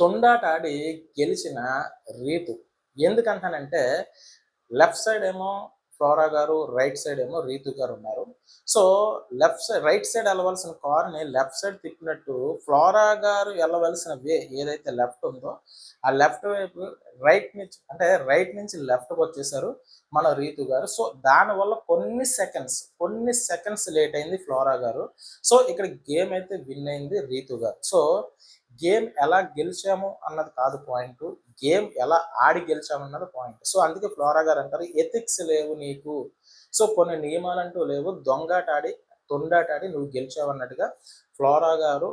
తొండాట ఆడి గెలిచిన రీతు. ఎందుకంటానంటే లెఫ్ట్ సైడ్ ఏమో ఫ్లోరా గారు రైట్ సైడ్ ఏమో రీతు గారు ఉన్నారు. So left side right side వెళ్ళవలసిన కార్ని లెఫ్ట్ సైడ్ తిప్పినట్టు ఫ్లోరా గారు వెళ్ళవలసిన వే ఏదైతే లెఫ్ట్ ఉందో ఆ లెఫ్ట్ వైపు రైట్ నుంచి అంటే రైట్ నుంచి లెఫ్ట్కి వచ్చేసారు మన రీతు గారు. సో దానివల్ల కొన్ని సెకండ్స్ కొన్ని సెకండ్స్ లేట్ అయింది ఫ్లోరా గారు. సో ఇక్కడ గేమ్ అయితే విన్ అయింది రీతు గారు. సో గేమ్ ఎలా గెలిచాము అన్నది కాదు పాయింట్. గేమ్ ఎలా ఆడి గెలిచాము అన్నది పాయింట్. సో అందుకే ఫ్లోరా గారు అంటారు ఎథిక్స్ లేవు నీకు. సో కొన్ని నియమాలంటూ లేవు. దొంగటాడి తొండాటాడి నువ్వు గెలిచావు అన్నట్టుగా ఫ్లోరా గారు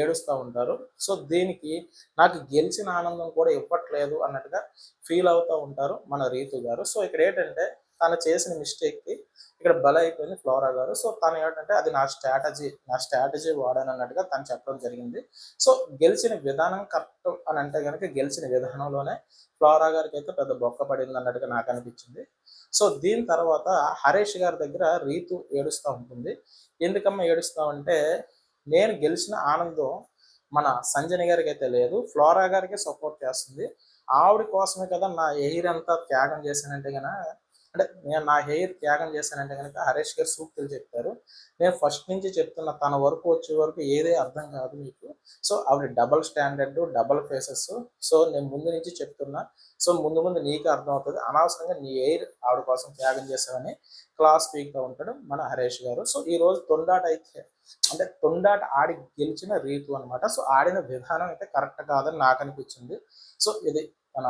ఏడుస్తూ ఉంటారు. సో దీనికి నాకు గెలిచిన ఆనందం కూడా ఇవ్వట్లేదు అన్నట్టుగా ఫీల్ అవుతూ ఉంటారు మన రీతు గారు. సో ఇక్కడ ఏంటంటే తను చేసిన మిస్టేక్కి ఇక్కడ బల అయిపోయింది ఫ్లోరా గారు. సో తను ఏంటంటే అది నా స్ట్రాటజీ నా స్ట్రాటజీ వాడాను అన్నట్టుగా తను చెప్పడం జరిగింది. సో గెలిచిన విధానం కరెక్ట్ అని అంటే కనుక గెలిచిన విధానంలోనే ఫ్లోరా గారికి అయితే పెద్ద బొక్క పడింది అన్నట్టుగా నాకు అనిపించింది. సో దీని తర్వాత హరీష్ గారి దగ్గర రీతు ఏడుస్తూ ఉంటుంది. ఎందుకమ్మా ఏడుస్తామంటే నేను గెలిచిన ఆనందం మన సంజయ్ గారికి అయితే లేదు ఫ్లోరా గారికి సపోర్ట్ చేస్తుంది. ఆవిడ కోసమే కదా నా ఎయిర్ అంతా త్యాగం చేశానంటే కనుక అంటే నేను నా హెయిర్ త్యాగం చేశానంటే కనుక హరీష్ గారు సూక్తులు చెప్తారు నేను ఫస్ట్ నుంచి చెప్తున్న తన వరకు వచ్చే వరకు ఏదే అర్థం కాదు మీకు. సో ఆవిడ double standard double faces. So నేను ముందు నుంచి చెప్తున్నా. సో ముందు ముందు నీకు అర్థం అవుతుంది అనవసరంగా నీ ఎయిర్ ఆవిడ కోసం త్యాగం చేశావని క్లాస్గా ఉంటాడు మన హరీష్ గారు. సో ఈ రోజు తొండాట అయితే అంటే తొండాట ఆడి గెలిచిన రీతు అనమాట సో ఆడిన విధానం అయితే కరెక్ట్ కాదని నాకు అనిపించింది. సో ఇది మన